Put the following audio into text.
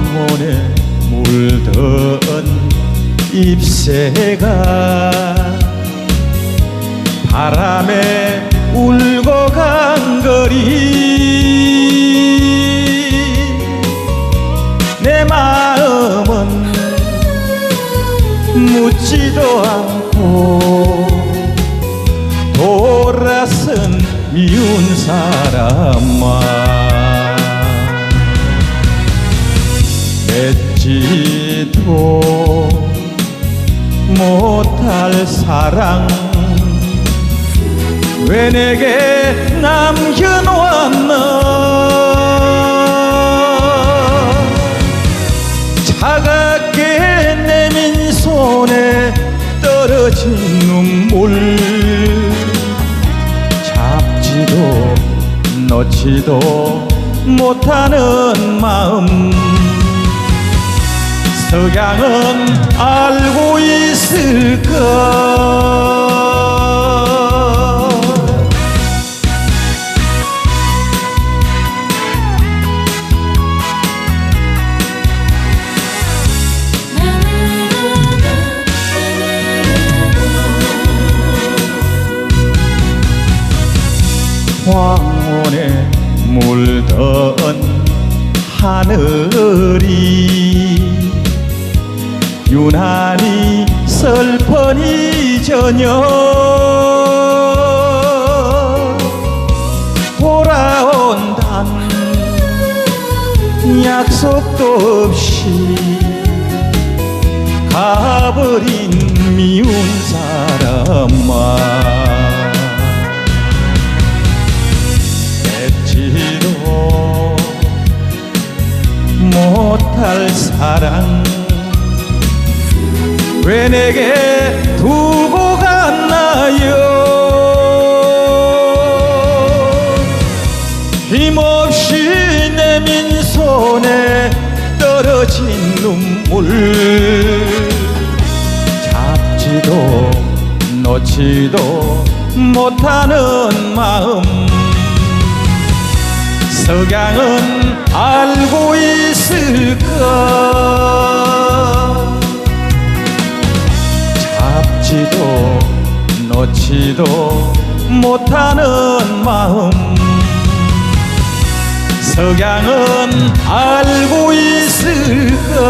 영혼에 물든 잎새가 바람에 울고 간 거리 내 마음은 묻지도 않고 돌아선 미운 사람만 지도 못할 사랑. 왜 내게 남겨놓았나? 차갑게 내민 손에 떨어진 눈물. 잡지도 놓지도 못하는 마음 석양은 알고 있을까? 황혼에 물든 하늘이 유난히 이 저녁. 돌아온단 약속도 없이 가버린 미운 사람아 맺지도 못할 사랑 왜 내게 두고 갔나요? 힘없이 내민 손에 떨어진 눈물. 잡지도 놓지도 못하는 마음. 석양은 알고 있을까 넣지도 못하는 마음. 석양은 알고 있을까?